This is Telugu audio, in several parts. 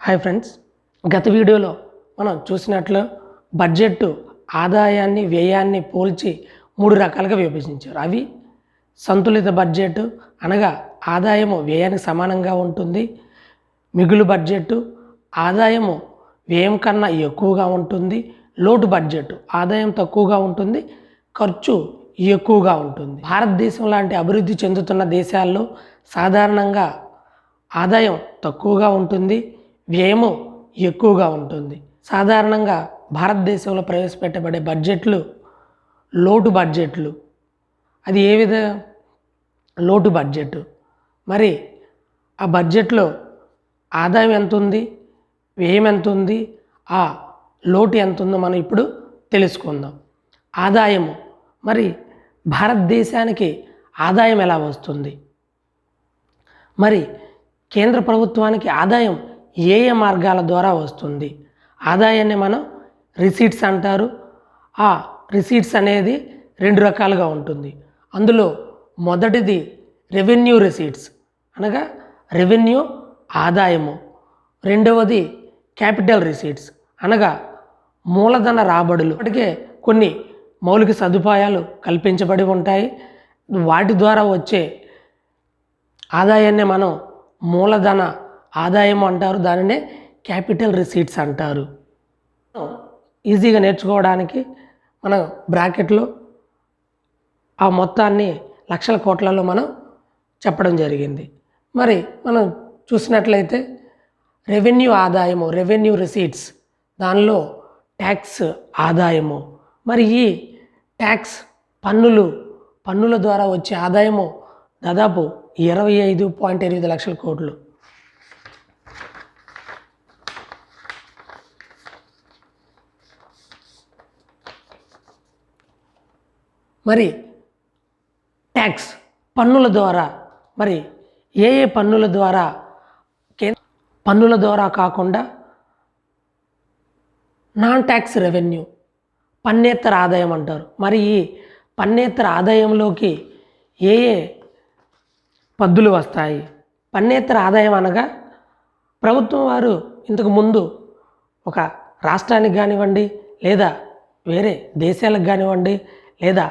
హాయ్ ఫ్రెండ్స్ గత వీడియోలో మనం చూసినట్లు బడ్జెట్ ఆదాయాన్ని వ్యయాన్ని పోల్చి మూడు రకాలుగా విభజించారు. అవి సంతులిత బడ్జెట్ అనగా ఆదాయము వ్యయానికి సమానంగా ఉంటుంది. మిగులు బడ్జెట్ ఆదాయము వ్యయం కన్నా ఎక్కువగా ఉంటుంది. లోటు బడ్జెట్ ఆదాయం తక్కువగా ఉంటుంది. ఖర్చు ఎక్కువగా ఉంటుంది. భారతదేశం లాంటి అభివృద్ధి చెందుతున్న దేశాల్లో సాధారణంగా ఆదాయం తక్కువగా ఉంటుంది. వ్యయము ఎక్కువగా ఉంటుంది. సాధారణంగా భారతదేశంలో ప్రవేశపెట్టబడే బడ్జెట్లు లోటు బడ్జెట్లు. అది ఏ విధ లోటు బడ్జెట్ మరి ఆ బడ్జెట్లో ఆదాయం ఎంత ఉంది వ్యయం ఎంత ఉంది ఆ లోటు ఎంత ఉందో మనం ఇప్పుడు తెలుసుకుందాం. ఆదాయము. మరి భారతదేశానికి ఆదాయం ఎలా వస్తుంది? మరి కేంద్ర ప్రభుత్వానికి ఆదాయం ఏ ఏ మార్గాల ద్వారా వస్తుంది? ఆదాయాన్ని మనం రిసీట్స్ అంటారు. ఆ రిసీట్స్ అనేది రెండు రకాలుగా ఉంటుంది. అందులో మొదటిది రెవెన్యూ రిసీట్స్ అనగా రెవెన్యూ ఆదాయము. రెండవది క్యాపిటల్ రిసీట్స్ అనగా మూలధన రాబడులు. ఇప్పటికే కొన్ని మౌలిక సదుపాయాలు కల్పించబడి ఉంటాయి. వాటి ద్వారా వచ్చే ఆదాయాన్ని మనం మూలధన ఆదాయం అంటారు దానినే క్యాపిటల్ రిసీట్స్ అంటారు. ఈజీగా నేర్చుకోవడానికి మనం బ్రాకెట్లో ఆ మొత్తాన్ని లక్షల కోట్లలో మనం చెప్పడం జరిగింది. మరి మనం చూసినట్లయితే రెవెన్యూ ఆదాయము రెవెన్యూ రిసీట్స్ దానిలో ట్యాక్స్ ఆదాయము. మరి ఈ ట్యాక్స్ పన్నులు పన్నుల ద్వారా వచ్చే ఆదాయము దాదాపు ఇరవై ఐదు పాయింట్ ఎనిమిది లక్షల కోట్లు. మరి ట్యాక్స్ పన్నుల ద్వారా మరి ఏ ఏ పన్నుల ద్వారా పన్నుల ద్వారా కాకుండా నాన్ ట్యాక్స్ రెవెన్యూ పన్నేతర ఆదాయం అంటారు. మరి ఈ పన్నేతర ఆదాయంలోకి ఏ ఏ పద్దులు వస్తాయి? పన్నేతర ఆదాయం అనగా ప్రభుత్వం వారు ఇంతకు ముందు ఒక రాష్ట్రానికి కానివ్వండి లేదా వేరే దేశాలకు కానివ్వండి లేదా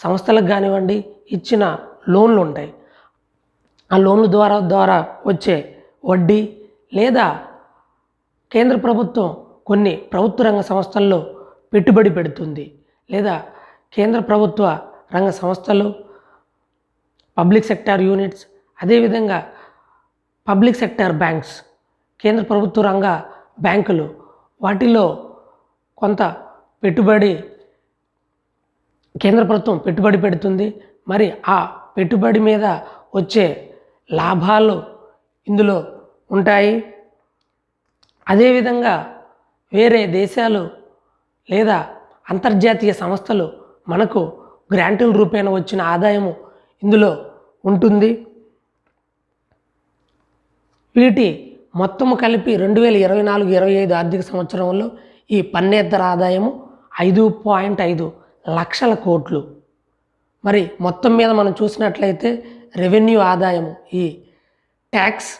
సంస్థలకు కానివ్వండి ఇచ్చిన లోన్లు ఉంటాయి. ఆ లోన్ల ద్వారా ద్వారా వచ్చే వడ్డీ లేదా కేంద్ర ప్రభుత్వం కొన్ని ప్రభుత్వ రంగ సంస్థల్లో పెట్టుబడి పెడుతుంది లేదా కేంద్ర ప్రభుత్వ రంగ సంస్థలు పబ్లిక్ సెక్టార్ యూనిట్స్ అదేవిధంగా పబ్లిక్ సెక్టార్ బ్యాంక్స్ కేంద్ర ప్రభుత్వ రంగ బ్యాంకులు వాటిలో కొంత పెట్టుబడి కేంద్ర ప్రభుత్వం పెట్టుబడి పెడుతుంది. మరి ఆ పెట్టుబడి మీద వచ్చే లాభాలు ఇందులో ఉంటాయి. అదేవిధంగా వేరే దేశాలు లేదా అంతర్జాతీయ సంస్థలు మనకు గ్రాంటుల రూపేణ వచ్చిన ఆదాయము ఇందులో ఉంటుంది. వీటి మొత్తం కలిపి రెండు వేల ఇరవై నాలుగు ఇరవై ఐదు ఆర్థిక సంవత్సరంలో ఈ పన్నేతర ఆదాయము ఐదు పాయింట్ ఐదు లక్షల కోట్లు. మరి మొత్తం మీద మనం చూసినట్లయితే రెవెన్యూ ఆదాయం ఈ ట్యాక్స్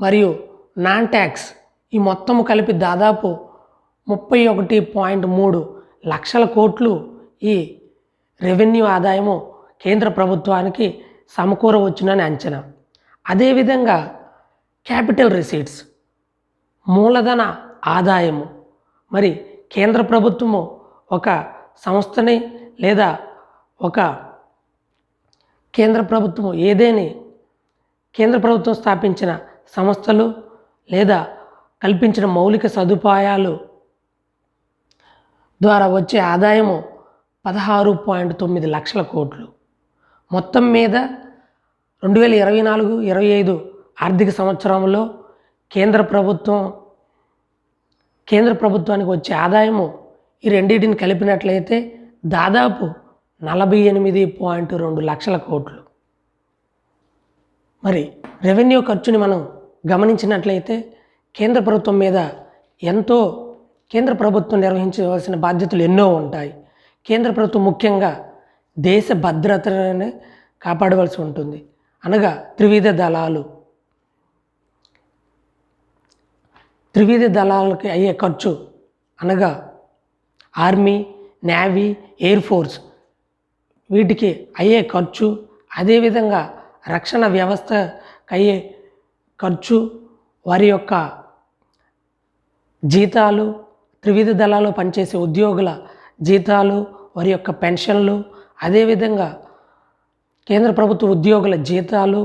మరియు నాన్ ట్యాక్స్ ఈ మొత్తము కలిపి దాదాపు ముప్పై ఒకటి పాయింట్ మూడు లక్షల కోట్లు ఈ రెవెన్యూ ఆదాయము కేంద్ర ప్రభుత్వానికి సమకూరవచ్చునని అంచనా. అదేవిధంగా క్యాపిటల్ రిసీట్స్ మూలధన ఆదాయము. మరి కేంద్ర ప్రభుత్వము ఒక సంస్థని లేదా ఒక కేంద్ర ప్రభుత్వం ఏదేని కేంద్ర ప్రభుత్వం స్థాపించిన సంస్థలు లేదా కల్పించిన మౌలిక సదుపాయాలు ద్వారా వచ్చే ఆదాయము పదహారు పాయింట్ తొమ్మిది లక్షల కోట్లు. మొత్తం మీద రెండు వేల ఇరవై నాలుగు ఇరవై ఐదు ఆర్థిక సంవత్సరంలో కేంద్ర ప్రభుత్వం కేంద్ర ప్రభుత్వానికి వచ్చే ఆదాయము ఈ రెండింటిని కలిపినట్లయితే దాదాపు నలభై ఎనిమిది పాయింట్ రెండు లక్షల కోట్లు. మరి రెవెన్యూ ఖర్చుని మనం గమనించినట్లయితే కేంద్ర ప్రభుత్వం మీద ఎంతో కేంద్ర ప్రభుత్వం నిర్వహించవలసిన బాధ్యతలు ఎన్నో ఉంటాయి. కేంద్ర ప్రభుత్వం ముఖ్యంగా దేశ భద్రతని కాపాడవలసి ఉంటుంది. అనగా త్రివిధ దళాలు. త్రివిధ దళాలకి అయ్యే ఖర్చు అనగా ఆర్మీ నేవీ ఎయిర్ ఫోర్స్. వీటికి అయ్యే ఖర్చు అదేవిధంగా రక్షణ వ్యవస్థకు అయ్యే ఖర్చు వారి యొక్క జీతాలు త్రివిధ దళాలు పనిచేసే ఉద్యోగుల జీతాలు వారి యొక్క పెన్షన్లు అదేవిధంగా కేంద్ర ప్రభుత్వ ఉద్యోగుల జీతాలు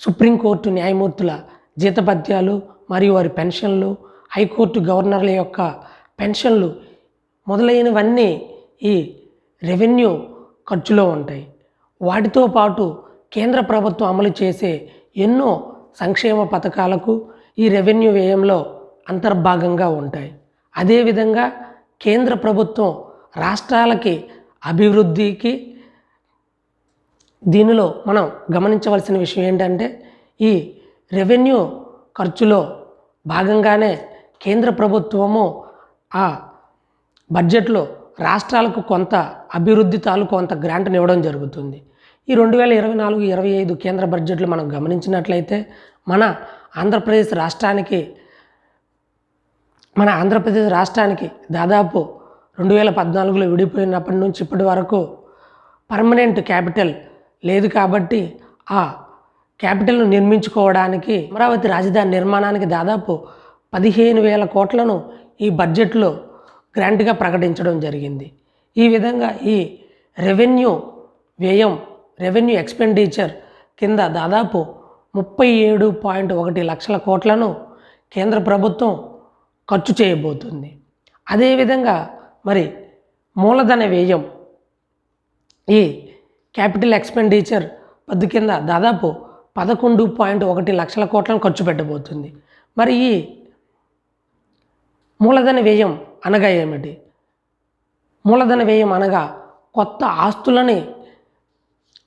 సుప్రీంకోర్టు న్యాయమూర్తుల జీతపద్యాలు మరియు వారి పెన్షన్లు హైకోర్టు గవర్నర్ల యొక్క పెన్షన్లు మొదలైనవన్నీ ఈ రెవెన్యూ ఖర్చులో ఉంటాయి. వాటితో పాటు కేంద్ర ప్రభుత్వం అమలు చేసే ఎన్నో సంక్షేమ పథకాలకు ఈ రెవెన్యూ వ్యయంలో అంతర్భాగంగా ఉంటాయి. అదేవిధంగా కేంద్ర ప్రభుత్వం రాష్ట్రాలకి అభివృద్ధికి దీనిలో మనం గమనించవలసిన విషయం ఏంటంటే ఈ రెవెన్యూ ఖర్చులో భాగంగానే కేంద్ర ప్రభుత్వము ఆ బడ్జెట్లో రాష్ట్రాలకు కొంత అభివృద్ధి తాలూకు కొంత గ్రాంట్ని ఇవ్వడం జరుగుతుంది. ఈ రెండు వేల ఇరవై నాలుగు ఇరవై ఐదు కేంద్ర బడ్జెట్లు మనం గమనించినట్లయితే మన ఆంధ్రప్రదేశ్ రాష్ట్రానికి మన ఆంధ్రప్రదేశ్ రాష్ట్రానికి దాదాపు రెండు వేల పద్నాలుగులో విడిపోయినప్పటి నుంచి ఇప్పటి వరకు పర్మనెంట్ క్యాపిటల్ లేదు కాబట్టి ఆ క్యాపిటల్ను నిర్మించుకోవడానికి అమరావతి రాజధాని నిర్మాణానికి దాదాపు పదిహేను వేల కోట్లను ఈ బడ్జెట్లో గ్రాంట్గా ప్రకటించడం జరిగింది. ఈ విధంగా ఈ రెవెన్యూ వ్యయం రెవెన్యూ ఎక్స్పెండిచర్ కింద దాదాపు ముప్పై ఏడు పాయింట్ ఒకటి లక్షల కోట్లను కేంద్ర ప్రభుత్వం ఖర్చు చేయబోతుంది. అదేవిధంగా మరి మూలధన వ్యయం ఈ క్యాపిటల్ ఎక్స్పెండిచర్ పద్దు కింద దాదాపు పదకొండు పాయింట్ ఒకటి లక్షల కోట్లను ఖర్చు పెట్టబోతుంది. మరి ఈ మూలధన వ్యయం అనగా ఏమిటి? మూలధన వ్యయం అనగా కొత్త ఆస్తులని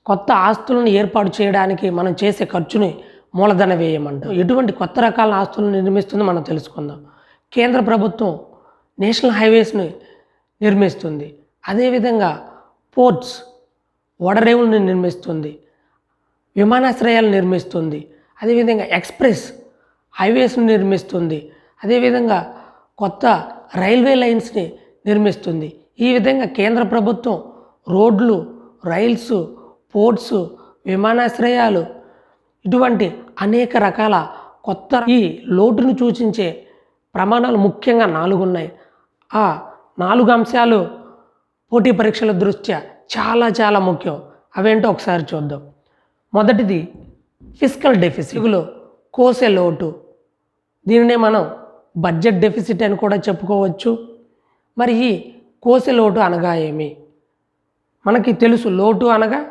కొత్త ఆస్తులను ఏర్పాటు చేయడానికి మనం చేసే ఖర్చుని మూలధన వ్యయం అంటాం ఎటువంటి కొత్త రకాల ఆస్తులను నిర్మిస్తుందో మనం తెలుసుకుందాం. కేంద్ర ప్రభుత్వం నేషనల్ హైవేస్ని నిర్మిస్తుంది. అదేవిధంగా పోర్ట్స్ ఓడరేవులను నిర్మిస్తుంది. విమానాశ్రయాలు నిర్మిస్తుంది. అదేవిధంగా ఎక్స్ప్రెస్ హైవేస్ను నిర్మిస్తుంది. అదేవిధంగా కొత్త రైల్వే లైన్స్ని నిర్మిస్తుంది. ఈ విధంగా కేంద్ర ప్రభుత్వం రోడ్లు రైల్స్ పోర్ట్స్ విమానాశ్రయాలు ఇటువంటి అనేక రకాల కొత్త ఈ లోటును సూచించే ప్రమాణాలు ముఖ్యంగా నాలుగు ఉన్నాయి. ఆ నాలుగు అంశాలు పోటీ పరీక్షల దృష్ట్యా చాలా చాలా ముఖ్యం. అవేంటో ఒకసారి చూద్దాం. మొదటిది ఫిజికల్ డెఫిసిట్లో కోసే లోటు. దీనినే మనం బడ్జెట్ డెఫిసిట్ అని కూడా చెప్పుకోవచ్చు. మరి ఈ కోసే లోటు అనగా ఏమి? మనకి తెలుసు లోటు అనగా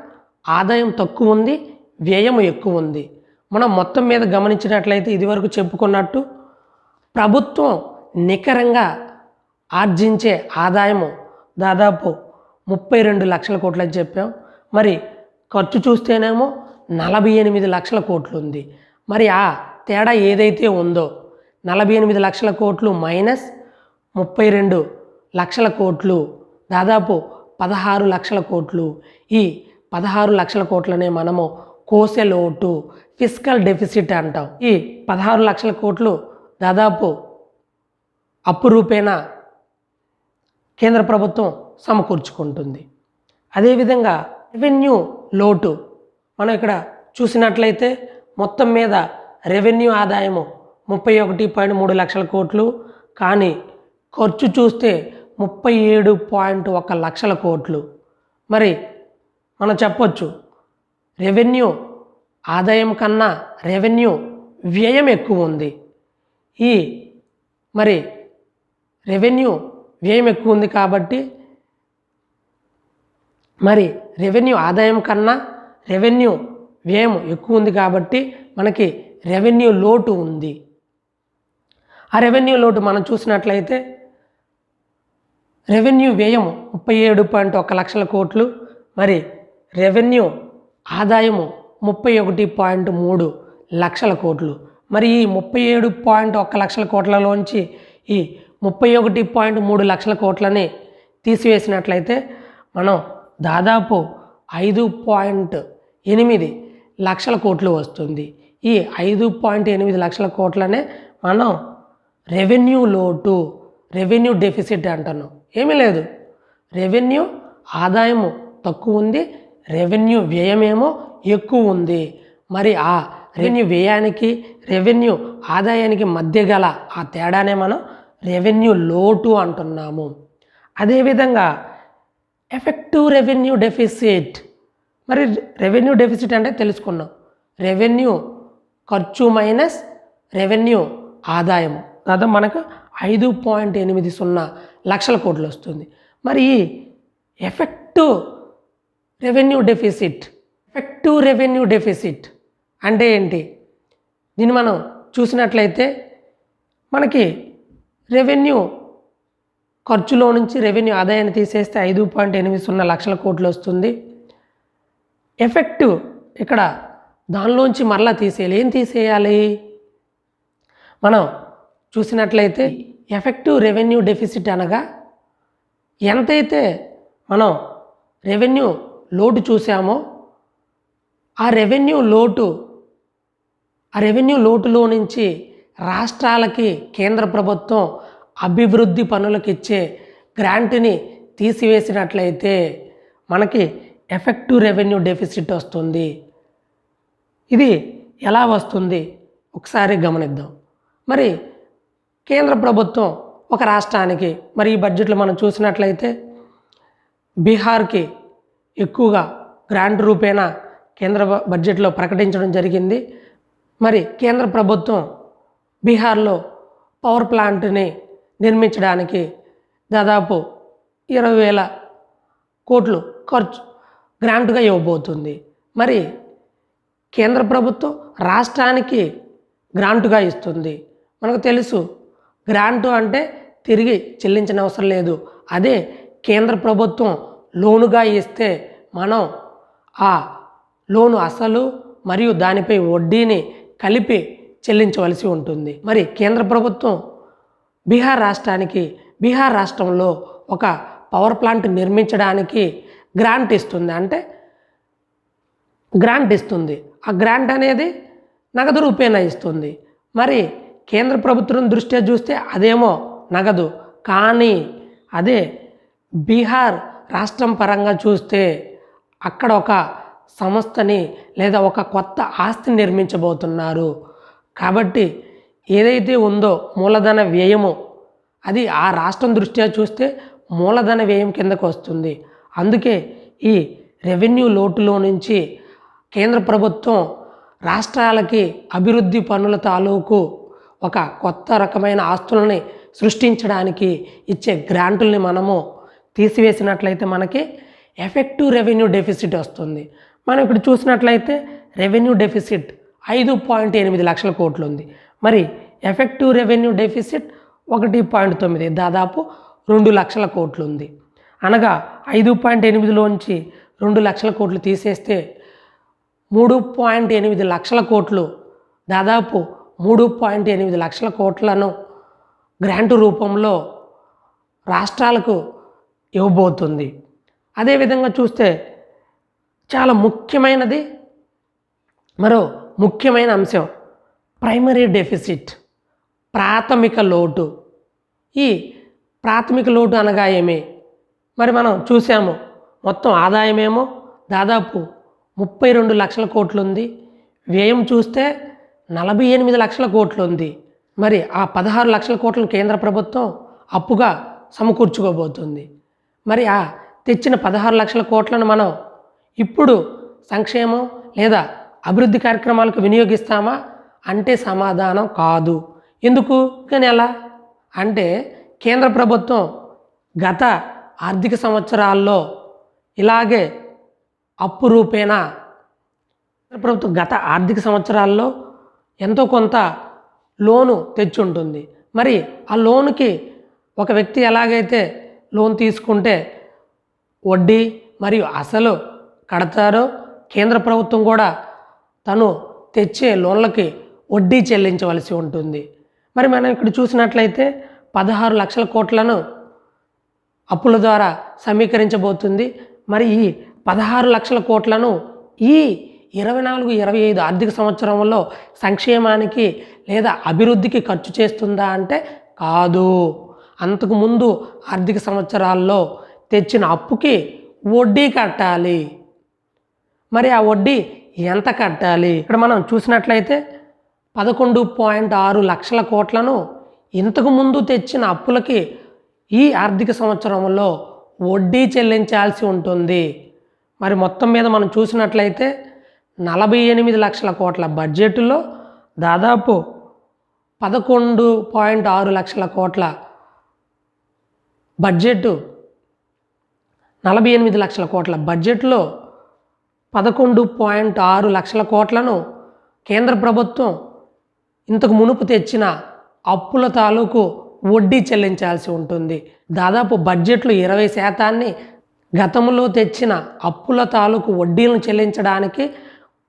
ఆదాయం తక్కువ ఉంది వ్యయం ఎక్కువ ఉంది. మనం మొత్తం మీద గమనించినట్లయితే ఇదివరకు చెప్పుకున్నట్టు ప్రభుత్వం నికరంగా ఆర్జించే ఆదాయము దాదాపు ముప్పై రెండు లక్షల కోట్లు అని చెప్పాం. మరి ఖర్చు చూస్తేనేమో నలభై ఎనిమిది లక్షల కోట్లు ఉంది. మరి ఆ తేడా ఏదైతే ఉందో నలభై ఎనిమిది లక్షల కోట్లు మైనస్ ముప్పై రెండు లక్షల కోట్లు. దాదాపు పదహారు లక్షల కోట్లు. ఈ పదహారు లక్షల కోట్లనే మనము కోసే లోటు ఫిజికల్ డెఫిసిట్ అంటాం. ఈ పదహారు లక్షల కోట్లు దాదాపు అప్పు రూపేణా కేంద్ర ప్రభుత్వం సమకూర్చుకుంటుంది. అదేవిధంగా రెవెన్యూ లోటు. మనం ఇక్కడ చూసినట్లయితే మొత్తం మీద రెవెన్యూ ఆదాయము ముప్పై ఒకటి పాయింట్ మూడు లక్షల కోట్లు. కానీ ఖర్చు చూస్తే ముప్పై ఏడు పాయింట్ ఒక లక్షల కోట్లు. మరి మనం చెప్పొచ్చు రెవెన్యూ ఆదాయం కన్నా రెవెన్యూ వ్యయం ఎక్కువ ఉంది. ఈ మరి రెవెన్యూ వ్యయం ఎక్కువ ఉంది కాబట్టి మరి రెవెన్యూ ఆదాయం కన్నా రెవెన్యూ వ్యయం ఎక్కువ ఉంది కాబట్టి మనకి రెవెన్యూ లోటు ఉంది. ఆ రెవెన్యూ లోటు మనం చూసినట్లయితే రెవెన్యూ వ్యయం ముప్పై ఏడు పాయింట్ ఒక లక్షల కోట్లు. మరి రెవెన్యూ ఆదాయము ముప్పై ఒకటి పాయింట్ మూడు లక్షల కోట్లు. మరి ఈ ముప్పై ఏడు పాయింట్ ఒక లక్షల కోట్లలోంచి ఈ ముప్పై ఒకటి పాయింట్ మూడు లక్షల కోట్లని తీసివేసినట్లయితే మనం దాదాపు ఐదు పాయింట్ ఎనిమిది లక్షల కోట్లు వస్తుంది. ఈ ఐదు పాయింట్ ఎనిమిది లక్షల కోట్లనే మనం రెవెన్యూ లోటు రెవెన్యూ డెఫిసిట్ అంటాను ఏమీ లేదు. రెవెన్యూ ఆదాయము తక్కువ ఉంది రెవెన్యూ వ్యయమేమో ఎక్కువ ఉంది. మరి ఆ రెవెన్యూ వ్యయానికి రెవెన్యూ ఆదాయానికి మధ్య గల ఆ తేడానే మనం రెవెన్యూ లోటు అంటున్నాము. అదేవిధంగా ఎఫెక్టివ్ రెవెన్యూ డెఫిసిట్. మరి రెవెన్యూ డెఫిసిట్ అంటే తెలుసుకున్నాం. రెవెన్యూ ఖర్చు మైనస్ రెవెన్యూ ఆదాయం దాదాపు మనకు ఐదు పాయింట్ ఎనిమిది సున్నా లక్షల కోట్లు వస్తుంది. మరి effective revenue deficit. Effective revenue deficit అంటే ఏంటి? దీన్ని మనం చూసినట్లయితే మనకి రెవెన్యూ ఖర్చులో నుంచి రెవెన్యూ ఆదాయాన్ని తీసేస్తే ఐదు పాయింట్ ఎనిమిది సున్నా లక్షల కోట్లు వస్తుంది. ఎఫెక్టివ్ ఇక్కడ దానిలోంచి మరలా తీసేయాలి. ఏం తీసేయాలి? మనం చూసినట్లయితే ఎఫెక్టివ్ రెవెన్యూ డెఫిసిట్ అనగా ఎంతైతే మనం రెవెన్యూ లోటు చూసామో ఆ రెవెన్యూ లోటు ఆ రెవెన్యూ లోటులో నుంచి రాష్ట్రాలకి కేంద్ర ప్రభుత్వం అభివృద్ధి పనులకు ఇచ్చే గ్రాంట్ని తీసివేసినట్లయితే మనకి ఎఫెక్టివ్ రెవెన్యూ డెఫిసిట్ వస్తుంది. ఇది ఎలా వస్తుంది? ఒకసారి గమనిద్దాం. మరి కేంద్ర ప్రభుత్వం ఒక రాష్ట్రానికి మరి ఈ బడ్జెట్లో మనం చూసినట్లయితే బీహార్కి ఎక్కువగా గ్రాంట్ రూపేణా కేంద్ర బడ్జెట్లో ప్రకటించడం జరిగింది. మరి కేంద్ర ప్రభుత్వం బీహార్లో పవర్ ప్లాంట్ని నిర్మించడానికి దాదాపు ఇరవై వేల కోట్లు ఖర్చు గ్రాంట్గా ఇవ్వబోతుంది. మరి కేంద్ర ప్రభుత్వం రాష్ట్రానికి గ్రాంటుగా ఇస్తుంది. మనకు తెలుసు గ్రాంటు అంటే తిరిగి చెల్లించిన అవసరం లేదు. అదే కేంద్ర ప్రభుత్వం లోనుగా ఇస్తే మనం ఆ లోను అసలు మరియు దానిపై వడ్డీని కలిపి చెల్లించవలసి ఉంటుంది. మరి కేంద్ర ప్రభుత్వం బీహార్ రాష్ట్రానికి బీహార్ రాష్ట్రంలో ఒక పవర్ ప్లాంట్ నిర్మించడానికి గ్రాంట్ ఇస్తుంది. అంటే గ్రాంట్ ఇస్తుంది. ఆ గ్రాంట్ అనేది నగదు రూపేణా ఇస్తుంది. మరి కేంద్ర ప్రభుత్వం దృష్ట్యా చూస్తే అదేమో నగదు. కానీ అదే బీహార్ రాష్ట్రం పరంగా చూస్తే అక్కడ ఒక సంస్థని లేదా ఒక కొత్త ఆస్తిని నిర్మించబోతున్నారు. కాబట్టి ఏదైతే ఉందో మూలధన వ్యయము అది ఆ రాష్ట్రం దృష్ట్యా చూస్తే మూలధన వ్యయం కిందకు వస్తుంది. అందుకే ఈ రెవెన్యూ లోటులో నుంచి కేంద్ర ప్రభుత్వం రాష్ట్రాలకి అభివృద్ధి పనుల తాలూకు ఒక కొత్త రకమైన ఆస్తులని సృష్టించడానికి ఇచ్చే గ్రాంటుల్ని మనము తీసివేసినట్లయితే మనకి ఎఫెక్టివ్ రెవెన్యూ డెఫిసిట్ వస్తుంది. మనం ఇప్పుడు చూసినట్లయితే రెవెన్యూ డెఫిసిట్ ఐదు పాయింట్ ఎనిమిది లక్షల కోట్లు ఉంది. మరి ఎఫెక్టివ్ రెవెన్యూ డెఫిసిట్ ఒకటి పాయింట్ తొమ్మిది దాదాపు రెండు లక్షల కోట్లు ఉంది. అనగా ఐదు పాయింట్ ఎనిమిదిలోంచి రెండు లక్షల కోట్లు తీసేస్తే మూడు పాయింట్ ఎనిమిది లక్షల కోట్లు దాదాపు మూడు పాయింట్ ఎనిమిది లక్షల కోట్లను గ్రాంటు రూపంలో రాష్ట్రాలకు ఇవ్వబోతుంది. అదేవిధంగా చూస్తే చాలా ముఖ్యమైనది మరో ముఖ్యమైన అంశం ప్రైమరీ డెఫిసిట్ ప్రాథమిక లోటు. ఈ ప్రాథమిక లోటు అనగా ఏమి? మరి మనం చూసాము మొత్తం ఆదాయమేమో దాదాపు ముప్పై రెండు లక్షల కోట్లు ఉంది వ్యయం చూస్తే నలభై ఎనిమిది లక్షల కోట్లు ఉంది మరి ఆ పదహారు లక్షల కోట్లను కేంద్ర ప్రభుత్వం అప్పుగా సమకూర్చుకోబోతుంది. మరి ఆ తెచ్చిన పదహారు లక్షల కోట్లను మనం ఇప్పుడు సంక్షేమం లేదా అభివృద్ధి కార్యక్రమాలకు వినియోగిస్తామా? అంటే సమాధానం కాదు. ఎందుకు? కానీ ఎలా? అంటే కేంద్ర ప్రభుత్వం గత ఆర్థిక సంవత్సరాల్లో ఇలాగే అప్పు రూపేణా కేంద్ర ప్రభుత్వం గత ఆర్థిక సంవత్సరాల్లో ఎంతో కొంత లోను తెచ్చి ఉంటుంది మరి ఆ లోనుకి ఒక వ్యక్తి ఎలాగైతే లోన్ తీసుకుంటే వడ్డీ మరియు అసలు కడతారో కేంద్ర ప్రభుత్వం కూడా తను తెచ్చే లోన్లకి వడ్డీ చెల్లించవలసి ఉంటుంది. మరి మనం ఇక్కడ చూసినట్లయితే పదహారు లక్షల కోట్లను అప్పుల ద్వారా సమీకరించబోతుంది. మరి ఈ పదహారు లక్షల కోట్లను ఈ ఇరవై నాలుగు ఇరవై ఐదు ఆర్థిక సంవత్సరంలో సంక్షేమానికి లేదా అభివృద్ధికి ఖర్చు చేస్తుందా అంటే కాదు. అంతకుముందు ఆర్థిక సంవత్సరాల్లో తెచ్చిన అప్పుకి వడ్డీ కట్టాలి. మరి ఆ వడ్డీ ఎంత కట్టాలి? ఇక్కడ మనం చూసినట్లయితే పదకొండు పాయింట్ ఆరు లక్షల కోట్లను ఇంతకు ముందు తెచ్చిన అప్పులకి ఈ ఆర్థిక సంవత్సరంలో వడ్డీ చెల్లించాల్సి ఉంటుంది. మరి మొత్తం మీద మనం చూసినట్లయితే నలభై ఎనిమిది లక్షల కోట్ల బడ్జెట్లో దాదాపు పదకొండు పాయింట్ ఆరు లక్షల కోట్ల బడ్జెట్ నలభై ఎనిమిది లక్షల కోట్ల బడ్జెట్లో పదకొండు పాయింట్ ఆరు లక్షల కోట్లను కేంద్ర ప్రభుత్వం ఇంతకు మునుపు తెచ్చిన అప్పుల తాలూకు వడ్డీ చెల్లించాల్సి ఉంటుంది. దాదాపు బడ్జెట్లో ఇరవై శాతాన్ని గతంలో తెచ్చిన అప్పుల తాలూకు వడ్డీలను చెల్లించడానికి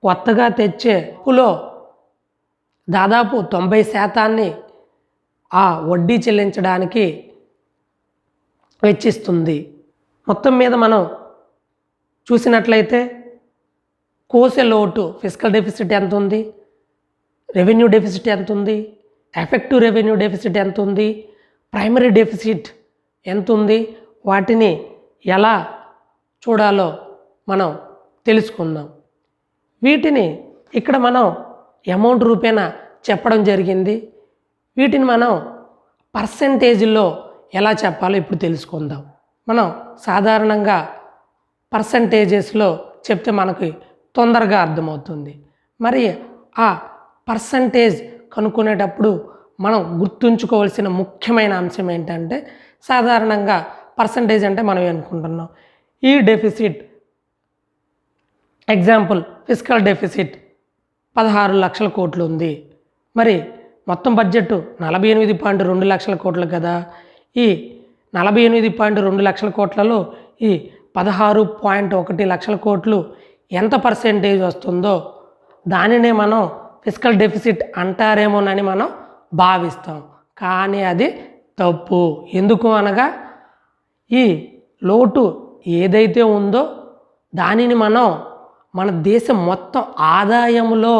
కొత్తగా తెచ్చే అప్పులో దాదాపు తొంభై శాతాన్ని ఆ వడ్డీ చెల్లించడానికి వెచ్చిస్తుంది. మొత్తం మీద మనం చూసినట్లయితే కోసే లోటు ఫిజికల్ డెఫిసిట్ ఎంత ఉంది రెవెన్యూ డెఫిసిట్ ఎంత ఉంది ఎఫెక్టివ్ రెవెన్యూ డెఫిసిట్ ఎంత ఉంది ప్రైమరీ డెఫిసిట్ ఎంత ఉంది వాటిని ఎలా చూడాలో మనం తెలుసుకుందాం. వీటిని ఇక్కడ మనం అమౌంట్ రూపేణా చెప్పడం జరిగింది. వీటిని మనం పర్సంటేజ్లో ఎలా చెప్పాలో ఇప్పుడు తెలుసుకుందాం. మనం సాధారణంగా పర్సంటేజెస్లో చెప్తే మనకి తొందరగా అర్థమవుతుంది. మరి ఆ పర్సంటేజ్ కనుక్కునేటప్పుడు మనం గుర్తుంచుకోవాల్సిన ముఖ్యమైన అంశం ఏంటంటే సాధారణంగా పర్సంటేజ్ అంటే మనం అనుకుంటున్నాం? ఈ డెఫిసిట్ ఎగ్జాంపుల్ ఫిజికల్ డెఫిసిట్ పదహారు లక్షల కోట్లు ఉంది. మరి మొత్తం బడ్జెట్ నలభై ఎనిమిది పాయింట్ రెండు లక్షల కోట్లు కదా. ఈ నలభై ఎనిమిది పాయింట్ రెండు లక్షల కోట్లలో ఈ పదహారు పాయింట్ ఒకటి లక్షల కోట్లు ఎంత పర్సెంటేజ్ వస్తుందో దానినే మనం ఫిజికల్ డెఫిసిట్ అంటారేమోనని మనం భావిస్తాం. కానీ అది తప్పు. ఎందుకు అనగా ఈ లోటు ఏదైతే ఉందో దానిని మనం మన దేశం మొత్తం ఆదాయంలో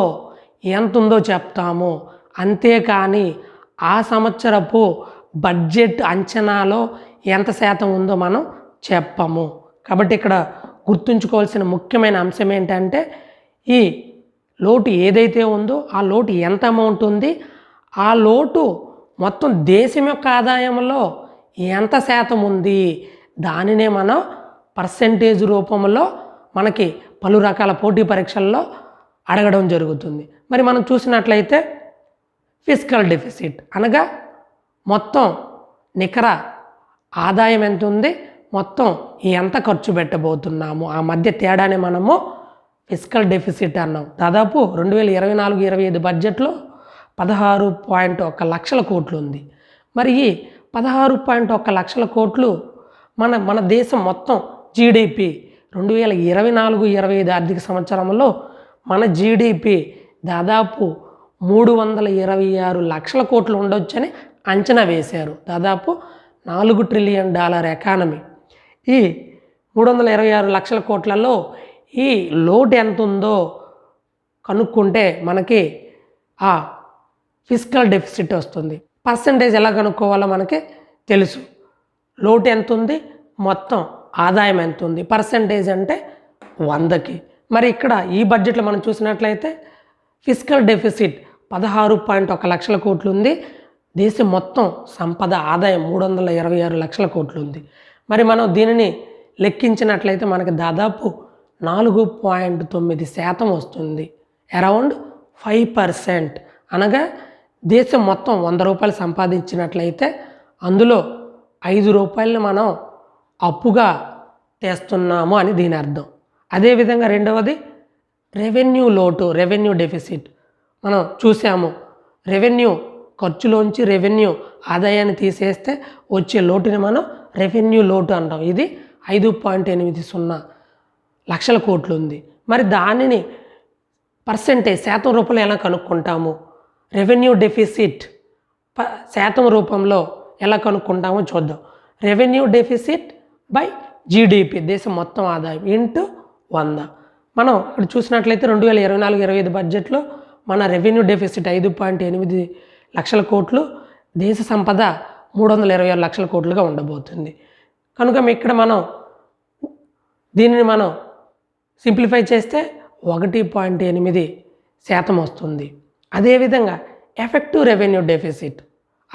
ఎంత ఉందో చెప్తాము. అంతేకాని ఆ సంవత్సరపు బడ్జెట్ అంచనాలో ఎంత శాతం ఉందో మనం చెప్పము. కాబట్టి ఇక్కడ గుర్తుంచుకోవాల్సిన ముఖ్యమైన అంశం ఏంటంటే ఈ లోటు ఏదైతే ఉందో ఆ లోటు ఎంత అమౌంట్ ఉంది ఆ లోటు మొత్తం దేశం యొక్క ఆదాయంలో ఎంత శాతం ఉంది దానినే మనం పర్సెంటేజ్ రూపంలో మనకి పలు రకాల పోటీ పరీక్షల్లో అడగడం జరుగుతుంది. మరి మనం చూసినట్లయితే ఫిజికల్ డెఫిసిట్ అనగా మొత్తం నికర ఆదాయం ఎంత ఉంది మొత్తం ఎంత ఖర్చు పెట్టబోతున్నాము ఆ మధ్య తేడానే మనము ఫిజికల్ డెఫిసిట్ అన్నాం. దాదాపు రెండు వేల ఇరవై నాలుగు ఇరవై ఐదు బడ్జెట్లో పదహారు పాయింట్ ఒక లక్షల కోట్లు ఉంది. మరి ఈ పదహారు పాయింట్ ఒక లక్షల కోట్లు మన మన దేశం మొత్తం జీడిపి రెండు వేల ఇరవై నాలుగు ఇరవై ఐదు ఆర్థిక సంవత్సరంలో మన జీడిపి దాదాపు మూడు వందల ఇరవై ఆరు లక్షల కోట్లు ఉండొచ్చని అంచనా వేశారు. దాదాపు నాలుగు ట్రిలియన్ డాలర్ ఎకానమీ. ఈ మూడు వందల ఇరవై ఆరు లక్షల కోట్లలో ఈ లోటు ఎంత ఉందో కనుక్కుంటే మనకి ఆ ఫిజికల్ డెఫిసిట్ వస్తుంది. పర్సంటేజ్ ఎలా కనుక్కోవాలో మనకి తెలుసు. లోటు ఎంత ఉంది మొత్తం ఆదాయం ఎంత ఉంది? పర్సంటేజ్ అంటే వందకి. మరి ఇక్కడ ఈ బడ్జెట్లో మనం చూసినట్లయితే ఫిజికల్ డెఫిసిట్ పదహారు పాయింట్ ఒక లక్షల కోట్లు ఉంది. దేశం మొత్తం సంపద ఆదాయం మూడు వందల ఇరవై ఆరు లక్షల కోట్లు ఉంది. మరి మనం దీనిని లెక్కించినట్లయితే మనకి దాదాపు నాలుగు పాయింట్ తొమ్మిది శాతం వస్తుంది. Around five percent. అనగా దేశం మొత్తం వంద రూపాయలు సంపాదించినట్లయితే అందులో ఐదు రూపాయలని మనం అప్పుగా తెస్తున్నాము అని దీని అర్థం. అదేవిధంగా రెండవది రెవెన్యూ లోటు రెవెన్యూ డెఫిసిట్. మనం చూసాము రెవెన్యూ ఖర్చులోంచి రెవెన్యూ ఆదాయాన్ని తీసేస్తే వచ్చే లోటుని మనం రెవెన్యూ లోటు అంటాం. ఇది ఐదు పాయింట్ ఎనిమిది సున్నా లక్షల కోట్లు ఉంది. మరి దానిని పర్సెంటేజ్ శాతం రూపంలో ఎలా కనుక్కుంటాము? రెవెన్యూ డెఫిసిట్ ప శాతం రూపంలో ఎలా కనుక్కుంటామో చూద్దాం. రెవెన్యూ డెఫిసిట్ బై జీడిపి దేశం మొత్తం ఆదాయం ఇంటూ వంద. మనం ఇక్కడ చూసినట్లయితే రెండు వేల ఇరవై నాలుగు ఇరవై ఐదు బడ్జెట్లో మన రెవెన్యూ డెఫిసిట్ ఐదు పాయింట్ ఎనిమిది లక్షల కోట్లు దేశ సంపద మూడు వందల ఇరవై ఆరు లక్షల కోట్లుగా ఉండబోతుంది. కనుక ఇక్కడ మనం దీనిని మనం సింప్లిఫై చేస్తే ఒకటి పాయింట్ ఎనిమిది శాతం వస్తుంది. అదేవిధంగా ఎఫెక్టివ్ రెవెన్యూ డెఫిసిట్.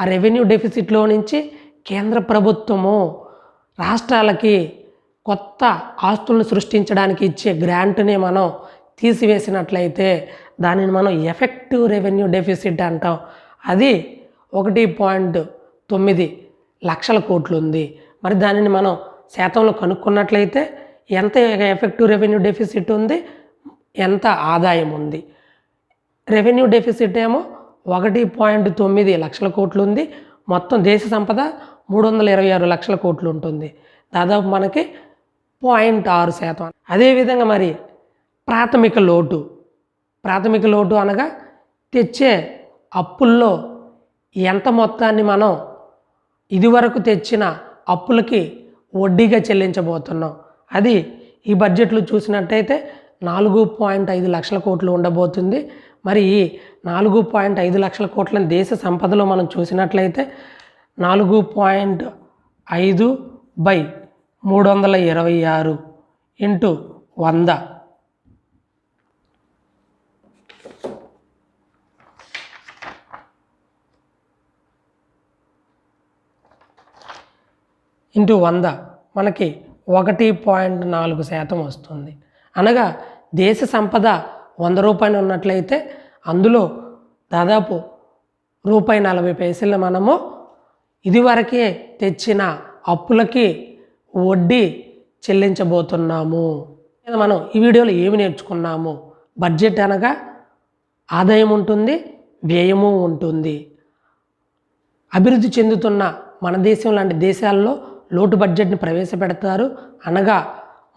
ఆ రెవెన్యూ డెఫిసిట్లో నుంచి కేంద్ర ప్రభుత్వము రాష్ట్రాలకి కొత్త ఆస్తులను సృష్టించడానికి ఇచ్చే గ్రాంట్ని మనం తీసివేసినట్లయితే దానిని మనం ఎఫెక్టివ్ రెవెన్యూ డెఫిసిట్ అంటాం. అది ఒకటి పాయింట్ తొమ్మిది లక్షల కోట్లు ఉంది. మరి దానిని మనం శాతంలో కనుక్కున్నట్లయితే ఎంత ఎఫెక్టివ్ రెవెన్యూ డెఫిసిట్ ఉంది? ఎంత ఆదాయం ఉంది? రెవెన్యూ డెఫిసిట్ ఏమో ఒకటి పాయింట్ తొమ్మిది లక్షల కోట్లు ఉంది. మొత్తం దేశ సంపద మూడు వందల ఇరవై ఆరు లక్షల కోట్లు ఉంటుంది దాదాపు మనకి పాయింట్ ఆరు శాతం. అదేవిధంగా మరి ప్రాథమిక లోటు. ప్రాథమిక లోటు అనగా తెచ్చే అప్పుల్లో ఎంత మొత్తాన్ని మనం ఇదివరకు తెచ్చిన అప్పులకి వడ్డీగా చెల్లించబోతున్నాం. అది ఈ బడ్జెట్లో చూసినట్టయితే నాలుగు పాయింట్ ఐదు లక్షల కోట్లు ఉండబోతుంది. మరి ఈ నాలుగు పాయింట్ ఐదు లక్షల కోట్లను దేశ సంపదలో మనం చూసినట్లయితే నాలుగు పాయింట్ ఐదు బై మూడు వందల ఇరవై ఆరు ఇంటూ వంద. ఇంటూ వంద మనకి ఒకటి పాయింట్ నాలుగు శాతం వస్తుంది. అనగా దేశ సంపద వంద రూపాయలు ఉన్నట్లయితే అందులో దాదాపు రూపాయి నలభై పైసలు మనము ఇదివరకే తెచ్చిన అప్పులకి వడ్డీ చెల్లించబోతున్నాము. మనం ఈ వీడియోలో ఏమి నేర్చుకున్నాము? బడ్జెట్ అనగా ఆదాయం ఉంటుంది వ్యయము ఉంటుంది. అభివృద్ధి చెందుతున్న మన దేశం లాంటి దేశాల్లో లోటు బడ్జెట్ని ప్రవేశపెడతారు. అనగా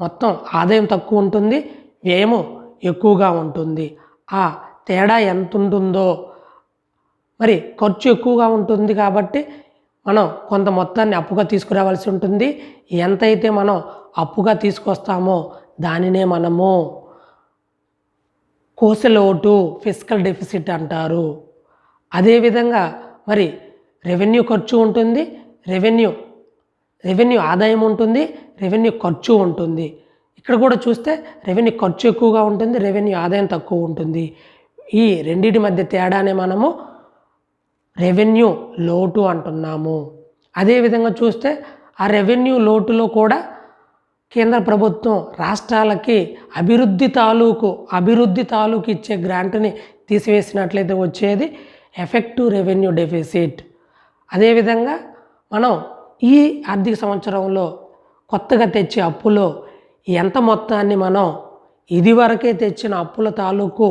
మొత్తం ఆదాయం తక్కువ ఉంటుంది వ్యయము ఎక్కువగా ఉంటుంది. ఆ తేడా ఎంత ఉంటుందో మరి ఖర్చు ఎక్కువగా ఉంటుంది కాబట్టి మనం కొంత మొత్తాన్ని అప్పుగా తీసుకురావాల్సి ఉంటుంది. ఎంతైతే మనం అప్పుగా తీసుకొస్తామో దానినే మనము కోసలోటు ఫిజికల్ డెఫిసిట్ అంటారు. అదేవిధంగా మరి రెవెన్యూ ఖర్చు ఉంటుంది. రెవెన్యూ రెవెన్యూ ఆదాయం ఉంటుంది. రెవెన్యూ ఖర్చు ఉంటుంది. ఇక్కడ కూడా చూస్తే రెవెన్యూ ఖర్చు ఎక్కువగా ఉంటుంది. రెవెన్యూ ఆదాయం తక్కువ ఉంటుంది. ఈ రెండింటి మధ్య తేడానే మనము రెవెన్యూ లోటు అంటున్నాము. అదేవిధంగా చూస్తే ఆ రెవెన్యూ లోటులో కూడా కేంద్ర ప్రభుత్వం రాష్ట్రాలకి అభివృద్ధి తాలూకు అభివృద్ధి తాలూకు ఇచ్చే గ్రాంట్ని తీసివేసినట్లయితే వచ్చేది ఎఫెక్టివ్ రెవెన్యూ డెఫిసిట్. అదేవిధంగా మనం ఈ ఆర్థిక సంవత్సరంలో కొత్తగా తెచ్చే అప్పులో ఎంత మొత్తాన్ని మనం ఇదివరకే తెచ్చిన అప్పుల తాలూకు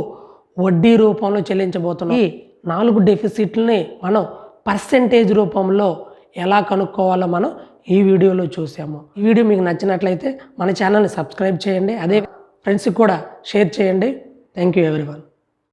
వడ్డీ రూపంలో చెల్లించబోతున్నాం? ఈ నాలుగు డెఫిసిట్లని మనం పర్సెంటేజ్ రూపంలో ఎలా కనుక్కోవాలో మనం ఈ వీడియోలో చూసాము. ఈ వీడియో మీకు నచ్చినట్లయితే మన ఛానల్ని సబ్స్క్రైబ్ చేయండి. అదే ఫ్రెండ్స్కి కూడా షేర్ చేయండి. Thank you everyone.